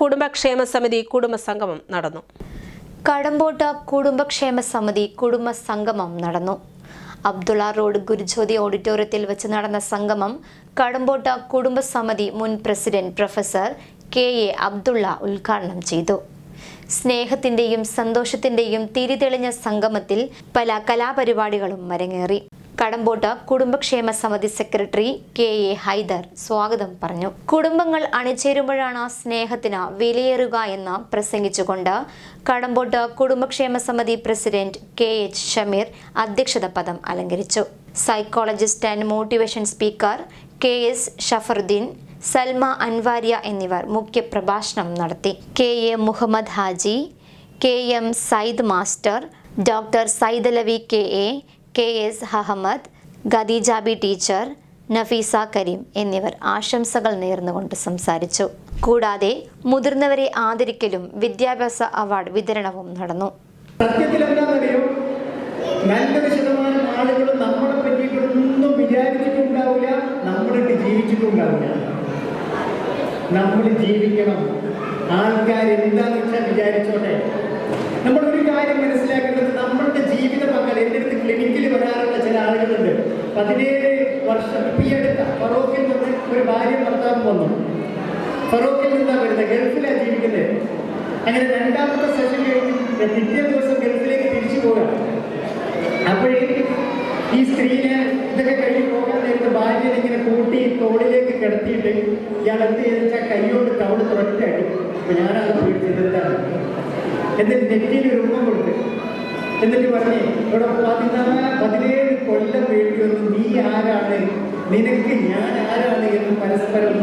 കുടുംബക്ഷേമ സമിതി കുടുംബസംഗമം നടന്നു. കടമ്പോട്ട കുടുംബക്ഷേമ സമിതി കുടുംബ സംഗമം നടന്നു. അബ്ദുള്ള റോഡ് ഗുരുജ്യോതി ഓഡിറ്റോറിയത്തിൽ വെച്ച് നടന്ന സംഗമം കടമ്പോട്ട കുടുംബസമിതി മുൻ president professor K A Abdulla ഉദ്ഘാടനം ചെയ്തു. സ്നേഹത്തിന്റെയും സന്തോഷത്തിന്റെയും തിരിതെളിഞ്ഞ സംഗമത്തിൽ പല കലാപരിപാടികളും അരങ്ങേറി. കടമ്പോട്ട് കുടുംബക്ഷേമ സമിതി സെക്രട്ടറി കെ എ ഹൈദർ സ്വാഗതം പറഞ്ഞു. കുടുംബങ്ങൾ അണിചേരുമ്പോഴാണ് സ്നേഹത്തിന് വിലയേറുക എന്ന് പ്രസംഗിച്ചുകൊണ്ട് കടമ്പോട്ട് കുടുംബക്ഷേമ സമിതി പ്രസിഡന്റ് കെ എച്ച് ഷമീർ അധ്യക്ഷത പദം അലങ്കരിച്ചു. Psychologist and motivation speaker K S Shafaruddeen Salma Anvariya എന്നിവർ മുഖ്യപ്രഭാഷണം നടത്തി. K A Muhammad Haji K M Sayyid master doctor Saidalavi K A K S Ahammed Khadeejabi teacher Nafeesa Kareem എന്നിവർ ആശംസകൾ നേർന്നുകൊണ്ട് സംസാരിച്ചു. കൂടാതെ മുതിർന്നവരെ ആദരിക്കലും വിദ്യാഭ്യാസ അവാർഡ് വിതരണവും നടന്നു. ആളുകൾ നമ്മളെ ജീവിച്ചിട്ടുണ്ടാവില്ല. ജീവിക്കണം. ആൾക്കാർ പതിനേഴ് വർഷം ഈ അടുത്ത ഫറോക്കിൽ നിന്ന് ഒരു ഭാര്യ ഭർത്താവ് വന്നു. ഫറോക്കിൽ നിന്നാണ് വരുന്നത് ഗൾഫിലാണ് ജീവിക്കുന്നത് അങ്ങനെ രണ്ടാമത്തെ സെഷൻ കഴിഞ്ഞ് പിറ്റേ ദിവസം ഗൾഫിലേക്ക് തിരിച്ചു പോകാം. അപ്പോഴേക്കും ഈ സ്ത്രീനെ ഇതൊക്കെ കഴിഞ്ഞ് പോകാൻ നേരത്തെ ഭാര്യനെ ഇങ്ങനെ കൂട്ടി തോളിലേക്ക് കിടത്തിയിട്ട് ഇയാൾ എന്ത് ചെയ്തെന്ന് കൈയോട് തവൾ തുറച്ചാടി അപ്പൊ ഞാനത് പേടിച്ചത് എന്താണ് എന്നിട്ട് നെറ്റിയിൽ ഉമ്മ കൊടുത്ത്. എന്നിട്ട് പറഞ്ഞേ ഇവിടെ പതിനാല് ആരാണ്? നിനക്ക് ഞാൻ ആരാണ് എന്ന് പരസ്പരം